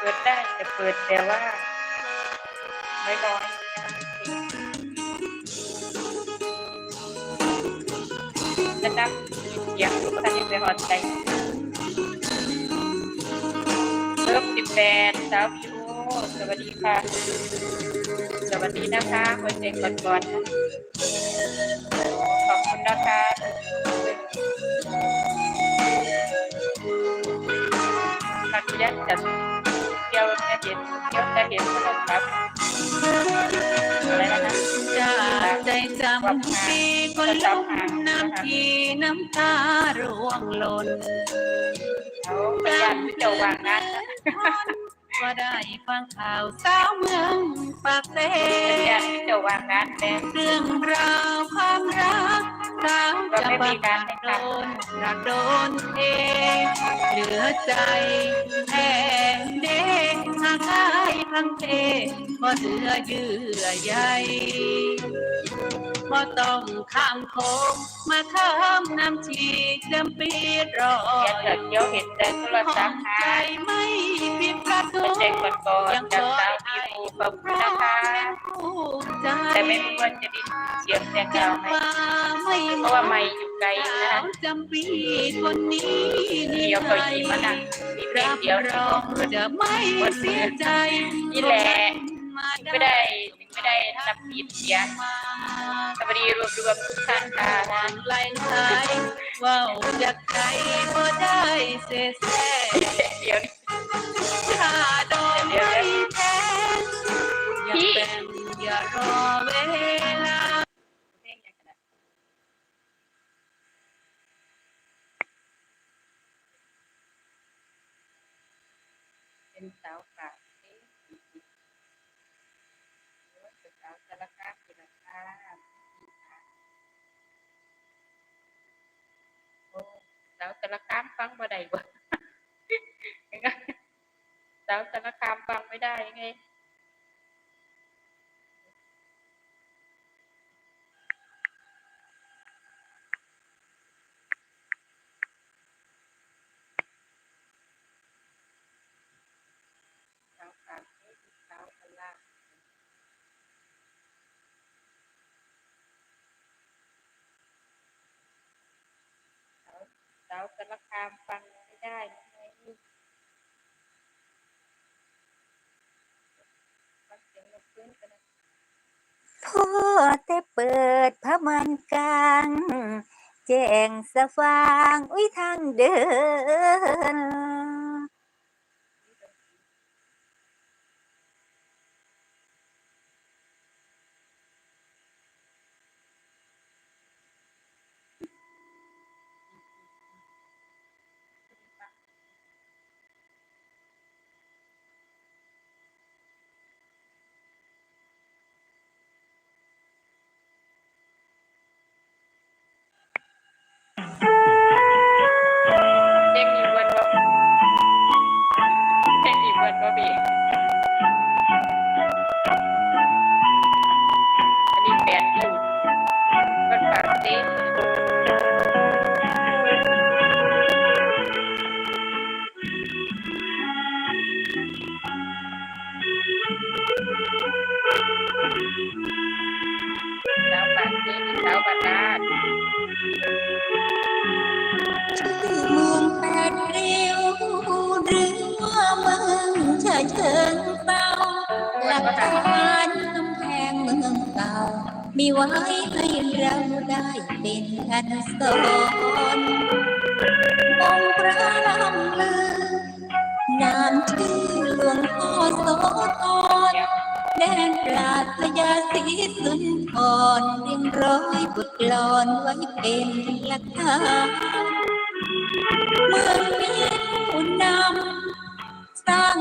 เปิดได้แต่เปิดแต่ว่าไม่ร้อยจะดับเสียงทุกท่านยังไปหอดใจเริ่มสิบแปดสาวพิโอสวัสดีค่ะ สวัสดีนะคะคนเด็กก่อนก่อนขอบคุณนะคะขัดแย้งจัด เที่ยวจะเห็นเที่ยวจะเห็นนมครับอะไรนะจากใจจำปีคนลุกน้ำทีน้ำตาร่วงหล่นเขาพยายามที่จะวางงานนะก็ได้ฟังข่าวสาวเมืองปากเซ่พยายามที่จะวางงานแต่เรื่องราวความรักสาวจะบังโดนรักโดนเองเหลือใจแห้งเด้ง หากได้ทั้งเทก็เหลือเยื่อใยบ่ต้องข้ามโคงมาข้ามน้ำชีจำปีรอเที่ยวจะเที่เห็นแต่โทรห้ศัอพงท์ใจค่ะไม่ปิดประตูเด็กก่อนก่อนจากสาวพิโอขอบคุณนะคะใจแต่ไม่รู้ว่าจะได้เสียงเสียงจัยาวไหมเพราะว่าไม่อยู่ไกลนะจำปีคนนี้เดียวเขายีมานั่งมีเพลง รับเดียวรองจะไม่เสียใจนี่แหละไม่ได้ไม่ได้นับผิดเสียสวัสดีรวมรวมทุกท่านค่ะวางไหลไหลว่าจากใจบ่ได้เสียแสเดี๋ยว เป็นสาวกาเอ๊ะหรือว่าเป็นสาวสารคามเป็นราคาโอ้สาวสารกามฟังบ่ได้บ่สาวสารกามฟังไม่ได้ไง สาวสามเอ๊ะสาวพลาสาว สาวสารคามฟังไม่ได้ไงฟังเสียงนพื้นกันนะพ่อแต่เปิดพระมันกลาง แจ้งสว่าง อุ้ยทางเดิน สาวปากเต้สาวบรรดาลชื่อเมืองแปดริ้วหรือว่าเมืองชาเชิงเศร้าหลักฐานกำแพงเมืองเก่า มีไว้ให้เราได้เป็นอนุสรณ์อง แดนปราศยาสีสุนทรเรียงร้อยบทกลอนไว้เป็นหลักฐานเมืองนี้ผู้นำสร้าง